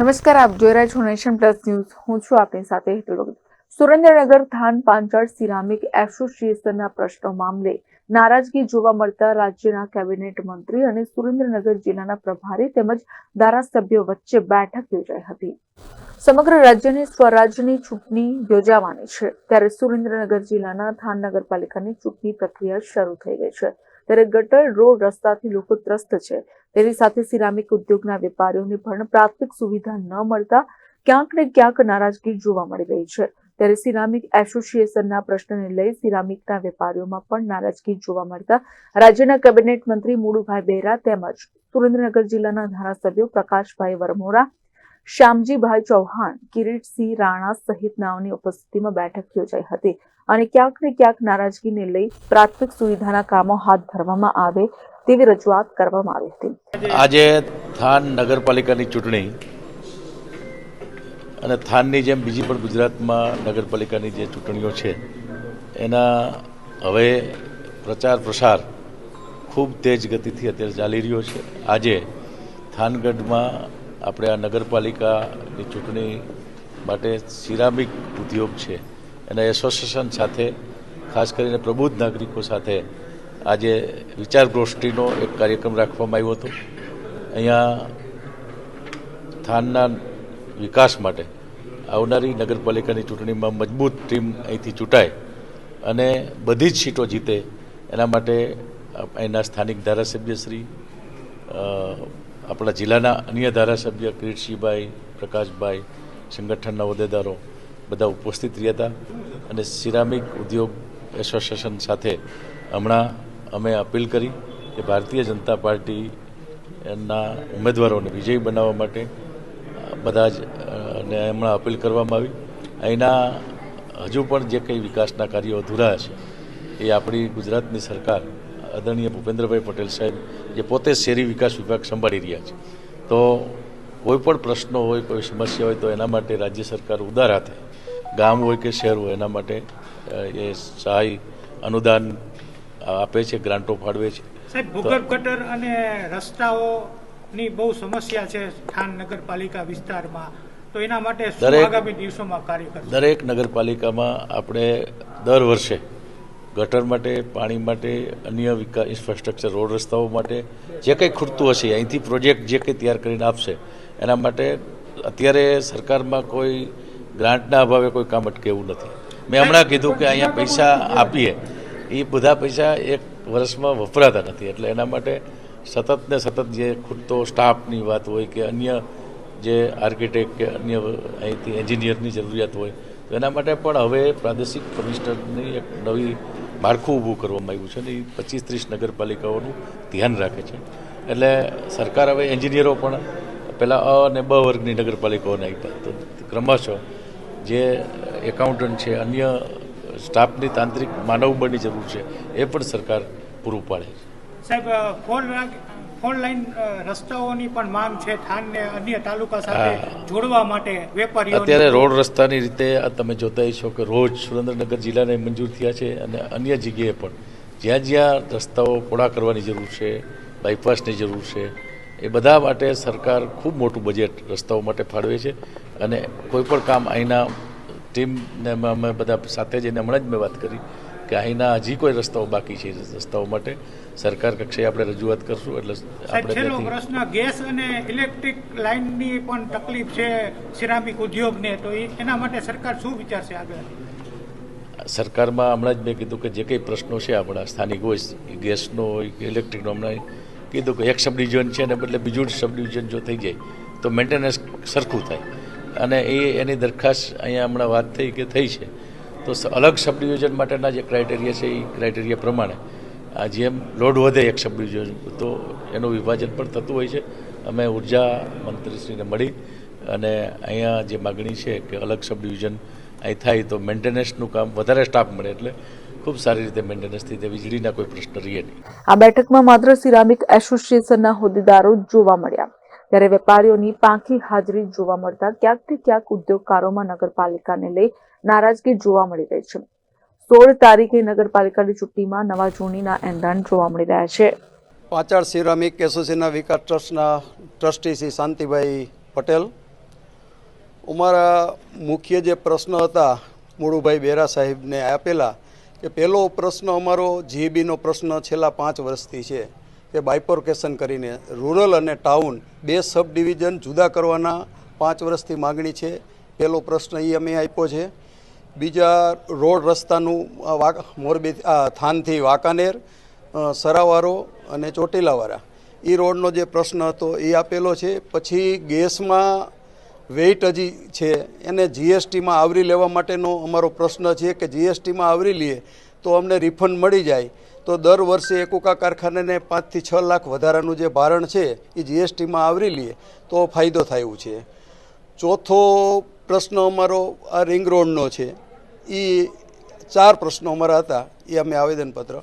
નમસ્કાર, આપ જોઈ રહ્યા છો નેશન પ્લસ ન્યૂઝ. હું છું આપની સાથે સુરેન્દ્રનગર, થાન પાંચળ સિરામિક એસોસિએશનના પ્રશ્નો મામલે નારાજગી જોવા મળતા રાજ્યના કેબિનેટ મંત્રી અને સુરેન્દ્રનગર જિલ્લાના પ્રભારી તેમજ ધારાસભ્યો વચ્ચે બેઠક યોજાઈ હતી. સમગ્ર રાજ્યની સ્વરાજ્યની ચૂંટણી યોજાવાની છે. ત્યારે સુરેન્દ્રનગર જિલ્લાના થાન નગરપાલિકાની ચૂંટણી પ્રક્રિયા શરૂ થઈ ગઈ છે. ત્યારે ગટર રોડ રસ્તાથી લોકો ત્રસ્ત છે. તેની સાથે સિરામિક ઉદ્યોગના વેપારીઓને પણ પ્રાથમિક સુવિધા ન મળતા ક્યાંક ને ક્યાંક નારાજગી જોવા મળી રહી છે. ત્યારે સિરામિક એસોસિએશનના પ્રશ્નને લઈ સિરામિકના વેપારીઓમાં પણ નારાજગી જોવા મળતા રાજ્યના કેબિનેટ મંત્રી મુળુભાઈ બેરા તેમજ સુરેન્દ્રનગર જિલ્લાના ધારાસભ્યો પ્રકાશભાઈ વરમોરા, શ્યામજીભાઈ ચૌહાણ, કિરીટસિંહ રાણા સહિતનાઓની ઉપસ્થિતિમાં બેઠક યોજાઈ હતી. અને ક્યાંક ને ક્યાંક નારાજગીને લઈ પ્રાથમિક સુવિધાના કામો હાથ ધરવામાં આવે તેવી રજૂઆત કરવામાં આવી હતી. આજે થાન નગરપાલિકાની ચૂંટણી અને થાનની જેમ બીજી પણ ગુજરાતમાં નગરપાલિકાની જે ચૂંટણીઓ છે, એના હવે પ્રચાર પ્રસાર ખૂબ તેજ ગતિથી અત્યારે ચાલી રહ્યો છે. આજે થાનગઢમાં આપણે આ નગરપાલિકાની ચૂંટણી માટે સિરામિક ઉદ્યોગ છે. એના એસોસિએશન સાથે, ખાસ કરીને પ્રબુદ્ધ નાગરિકો સાથે આજે વિચાર એક કાર્યક્રમ રાખવામાં આવ્યો હતો. અહીંયા થાનના વિકાસ માટે આવનારી નગરપાલિકાની ચૂંટણીમાં મજબૂત ટીમ અહીંથી ચૂંટાય અને બધી જ સીટો જીતે. એના માટે અહીંના સ્થાનિક ધારાસભ્યશ્રી આપણા જિલ્લાના અન્ય ધારાસભ્ય કિરીટસિંહભાઈ, પ્રકાશભાઈ, સંગઠનના હોદ્દેદારો બધા ઉપસ્થિત રહ્યા હતા. અને સિરામિક ઉદ્યોગ એસોસિએશન સાથે હમણાં અમે અપીલ કરી કે ભારતીય જનતા પાર્ટી એના ઉમેદવારોને વિજયી બનાવવા માટે બધા જ ને હમણાં અપીલ કરવામાં આવી. અહીંના હજુ પણ જે કંઈ વિકાસના કાર્યો અધૂરા છે, એ આપણી ગુજરાતની સરકાર, આદરણીય ભૂપેન્દ્રભાઈ પટેલ સાહેબ, જે પોતે શહેરી વિકાસ વિભાગ સંભાળી રહ્યા છે. તો કોઈ પણ પ્રશ્નો હોય, કોઈ સમસ્યા હોય, તો એના માટે રાજ્ય સરકાર ઉદાર હાથે ગામ હોય કે શહેર હોય એના માટે એ સહાય અનુદાન આપે છે ગ્રાન્ટો ફાળવે છે. સાહેબ ભૂગર્ભ ગટર અને રસ્તાઓની બહુ સમસ્યા છે ખાન નગરપાલિકા વિસ્તારમાં. તો એના માટે દરેક- આગામી દિવસોમાં કાર્ય કરશે? દરેક નગરપાલિકામાં આપણે દર વર્ષે ગટર માટે પાણી માટે અન્ય વિકાસ ઇન્ફ્રાસ્ટ્રક્ચર રોડ રસ્તાઓ માટે જે કંઈ ખૂટતું હશે અહીંથી પ્રોજેક્ટ જે કંઈ તૈયાર કરીને આપશે એના માટે અત્યારે સરકારમાં કોઈ ગ્રાન્ટના અભાવે કોઈ કામ અટકે એવું નથી. મેં હમણાં કીધું કે અહીંયા પૈસા આપીએ. એ બધા પૈસા એક વર્ષમાં વપરાતા નથી. એટલે એના માટે સતત ને સતત જે ખૂટતો સ્ટાફની વાત હોય કે અન્ય જે આર્કિટેક્ટ કે અન્ય અહીંથી એન્જિનિયરની જરૂરિયાત હોય, તો એના માટે પણ હવે પ્રાદેશિક કમિશનરની એક નવી માળખું ઊભું કરવામાં આવ્યું છે અને એ પચીસ ત્રીસ નગરપાલિકાઓનું ધ્યાન રાખે છે. એટલે સરકાર હવે એન્જિનિયરો પણ પહેલાં અ અને બ વર્ગની નગરપાલિકાઓને આપ્યા. તો ક્રમશઃ જે એકાઉન્ટન્ટ છે અન્ય સ્ટાફની તાંત્રિક માનવબળની જરૂર છે એ પણ સરકાર પૂરું પાડે છે. સાહેબ ફોન ફોન લાઈન રસ્તાઓની પણ માંગ છે થાનને અન્ય તાલુકા સાથે જોડવા માટે વેપારીઓ અત્યારે રોડ રસ્તાની રીતે તમે જોતા છો કે રોજ સુરેન્દ્રનગર જિલ્લાને મંજૂર થયા છે અને અન્ય જગ્યાએ પણ જ્યાં જ્યાં રસ્તાઓ પોળા કરવાની જરૂર છે બાયપાસની જરૂર છે એ બધા માટે સરકાર ખૂબ મોટું બજેટ રસ્તાઓ માટે ફાળવે છે. અને કોઈ પણ કામ અહીંના ટીમને અમે અમે બધા સાથે જઈને હમણાં જ મેં વાત કરી કે અહીંના હજી કોઈ રસ્તાઓ બાકી છે રસ્તાઓ માટે. સરકાર કક્ષાએ આપણે રજૂઆત કરશું એટલે આપણે પ્રશ્ન ગેસ અને ઇલેક્ટ્રિક લાઇનની પણ તકલીફ છે સિરામિક ઉદ્યોગને તો એના માટે સરકાર શું વિચારશે આગળ? સરકારમાં હમણાં જ મેં કીધું કે જે કંઈ પ્રશ્નો છે આપણા સ્થાનિક હોય ગેસનો હોય કે ઇલેક્ટ્રિકનો હમણાં કીધું કે એક સબ છે ને બદલે બીજું સબ જો થઈ જાય, તો મેન્ટેનન્સ સરખું થાય. અને એ એની દરખાસ્ત અહીંયા હમણાં વાત થઈ કે થઈ છે. તો અલગ સબ ડિવિઝન માટેના જે ક્રાઇટેરિયા છે, એ ક્રાઇટેરિયા પ્રમાણે, આ જેમ લોડ વધે એક સબ તો એનું વિભાજન પણ થતું હોય છે. અમે ઊર્જા મંત્રીશ્રીને મળી અને અહીંયા જે માગણી છે કે અલગ સબ અહીં થાય તો મેન્ટેનન્સનું કામ વધારે સ્ટાફ મળે એટલે ખૂબ સારી રીતે મેન્ટેનન્સ થઈ. જાય વીજળીના કોઈ પ્રશ્ન રહે નહીં. આ બેઠકમાં માત્ર સિરામિક એસોસિએશનના હોદ્દેદારો જ જોવા મળ્યા. ત્યારે વેપારીઓની પાંખી હાજરી જોવા મળતા ક્યાંકથી ક્યાંક ઉદ્યોગકારોમાં નગરપાલિકાને લઈ નારાજગી જોવા મળી રહી છે. સોળ તારીખે નગરપાલિકાની ચૂંટણીમાં નવા જૂનીના એંધાણ જોવા મળી રહ્યા છે. પાંચાળ સિરામિક એસોસિએશનના વિકાસ ટ્રસ્ટના ટ્રસ્ટી શ્રી શાંતિભાઈ પટેલ અમારા મુખ્ય જે પ્રશ્ન હતા મુળુભાઈ બેરા સાહેબને આપેલા કે પહેલો પ્રશ્ન અમારો જીબીનો પ્રશ્ન છેલ્લા પાંચ વર્ષથી છે કે બાયપોર્કેશન કરીને રૂરલ અને ટાઉન બે સબ ડિવિઝન જુદા કરવાના પાંચ વર્ષથી માગણી છે. પહેલો પ્રશ્ન એ અમે આપ્યો છે. બીજા રોડ રસ્તાનું મોરબી થાનથી વાંકાનેર સરાવારો અને ચોટીલાવાળા. એ રોડનો જે પ્રશ્ન હતો એ આપેલો છે. પછી ગેસમાં વેઇટ હજી છે. એને જીએસટીમાં આવરી લેવા માટેનો અમારો પ્રશ્ન છે કે જીએસટીમાં આવરી લઈએ તો અમને રિફંડ મળી જાય. તો દર વર્ષે એકોકા કારખાનાને પાંચથી છ લાખ વધારાનું જે ભારણ છે એ જીએસટીમાં આવરી લઈએ તો ફાયદો થાય એવું છે. ચોથો પ્રશ્ન અમારો આ રિંગ રોડનો છે. એ ચાર પ્રશ્નો અમારા હતા. એ અમે આવેદનપત્ર